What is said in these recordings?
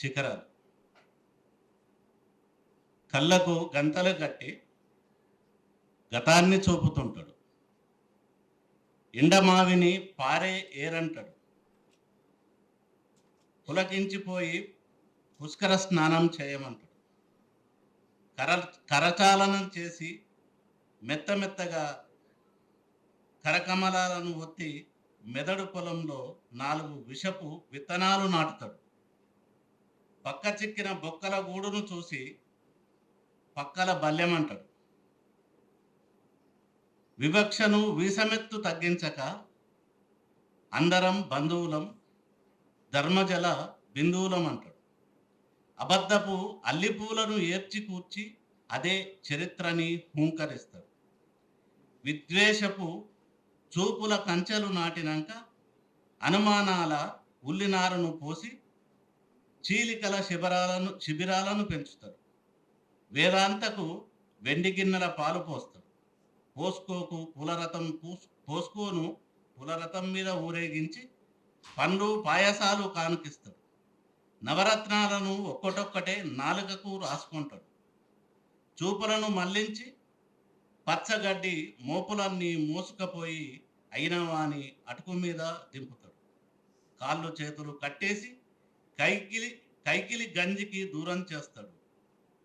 శిఖరాలు. కళ్ళకు గంటలు కట్టి గతాన్ని చూపుతుంటాడు. ఎండమావిని పారే ఏరంటాడు. పులకించిపోయి పుష్కర స్నానం చేయమంటాడు. కర కరచాలనం చేసి మెత్త మెత్తగా కరకమలాలను ఒత్తి మెదడు పొలంలో నాలుగు విషపు విత్తనాలు నాటుతాడు. పక్క చిక్కిన బొక్కల గూడును చూసి పక్కల బల్యమంటాడు వివక్షను వీసమెత్తు తగ్గించక అందరం బంధువులం ధర్మజల బిందువులం అంటాడు. అబద్ధపు అల్లిపూలను ఏర్చి కూర్చి అదే చరిత్రని హూంకరిస్తాడు. విద్వేషపు చూపుల కంచెలు నాటినాక అనుమానాల ఉల్లినారును పోసి చీలికల శిబిరాలను శిబిరాలను పెంచుతాడు వేదాంతకు వెండి గిన్నెల పాలు పోస్తాడు పోసుకోకు పులరథం పూస్ పోస్కోను పులరథం మీద ఊరేగించి పండ్లు పాయసాలు కానుకిస్తాడు నవరత్నాలను ఒక్కటొక్కటే నాలుకకు రాసుకుంటాడు చూపులను మళ్ళించి పచ్చగడ్డి మోపులన్నీ మోసుకపోయి అయినవాని అటుకు మీద దింపుతాడు కాళ్ళు చేతులు కట్టేసి కైకిలి కైకిలి గంజికి దూరం చేస్తాడు.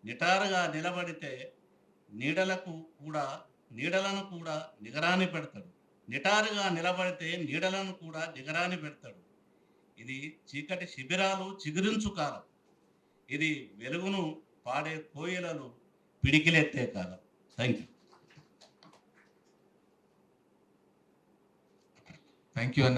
నిటారుగా నిలబడితే నీడలకు కూడా నీడలను కూడా నిగరాని పెడతాడు. నిటారుగా నిలబడితే నీడలను కూడా నిగరాని పెడతాడు. ఇది చీకటి శిబిరాలు చిగురించు కాలం. ఇది వెలుగును పాడే కోయిలలు పిడికిలెత్తే కాలం. Thank you thank you